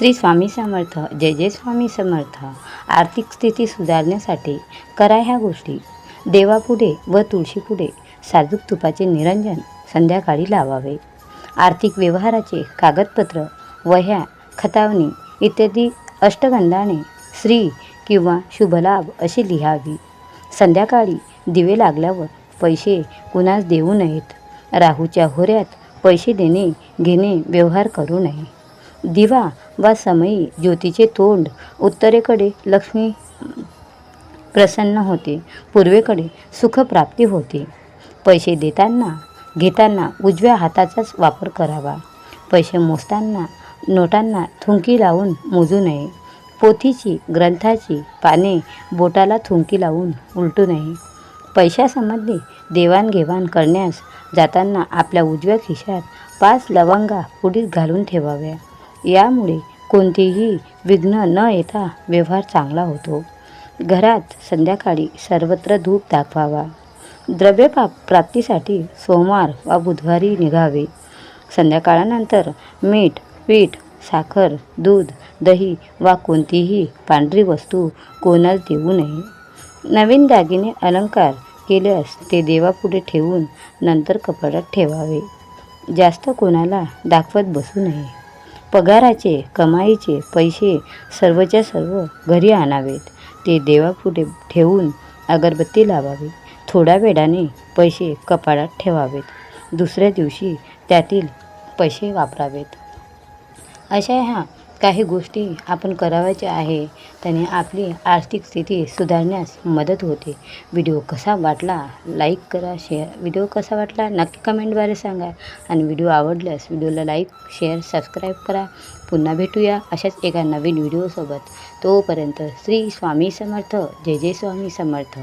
श्री स्वामी समर्थ जय जय स्वामी समर्थ. आर्थिक स्थिती सुधारण्यासाठी करा ह्या गोष्टी. देवापुढे व तुळशीपुढे साजूक तुपाचे निरंजन संध्याकाळी लावावे. आर्थिक व्यवहाराचे कागदपत्र वह्या खतावणी इत्यादी अष्टगंधाने श्री किंवा शुभलाभ अशी लिहावी. संध्याकाळी दिवे लागल्यावर पैसे कुणास देऊ नयेत. राहूच्या होऱ्यात पैसे देणे घेणे व्यवहार करू नये. दिवा वा समयी ज्योतीचे तोंड उत्तरेकडे लक्ष्मी प्रसन्न होते. पूर्वेकडे सुखप्राप्ती होते. पैसे देताना घेताना उजव्या हाताचाच वापर करावा. पैसे मोजताना नोटांना थुंकी लावून मोजू नये. पोथीची ग्रंथाची पाने बोटाला थुंकी लावून उलटू नये. पैशासंबंधी देवाणघेवाण करण्यास जाताना आपल्या उजव्या खिशात पाच लवंगा पुढील घालून ठेवाव्या. यामुळे कोणतेही विघ्न न येता व्यवहार चांगला होतो. घरात संध्याकाळी सर्वत्र धूप दाखवावा. द्रव्य पा प्राप्तीसाठी सोमवार वा बुधवारी निघावे. संध्याकाळानंतर मीठ पीठ साखर दूध दही वा कोणतीही पांढरी वस्तू कोणास देऊ नये. नवीन दागिने अलंकार केल्यास ते देवापुढे ठेवून नंतर कपड्यात ठेवावे. जास्त कोणाला दाखवत बसू नये. पगाराचे कमाईचे पैसे सर्वच्या सर्व घरी आणावेत. ते देवापुढे ठेवून अगरबत्ती लावावी. थोड्या वेळाने पैसे कपाळात ठेवावेत. दुसऱ्या दिवशी त्यातील पैसे वापरावेत. अशा ह्या काही गोष्टी आपण करावयाच्या आहे त्याने आपली आर्थिक स्थिती सुधारण्यास मदत होते. व्हिडिओ कसा वाटला? लाईक करा शेअर. व्हिडिओ कसा वाटला? नक्की कमेंटद्वारे सांगा. आणि व्हिडिओ आवडल्यास व्हिडिओला लाईक शेअर सबस्क्राईब करा. पुन्हा भेटूया अशाच एका नवीन व्हिडिओसोबत. तोपर्यंत श्री स्वामी समर्थ. जय जय स्वामी समर्थ.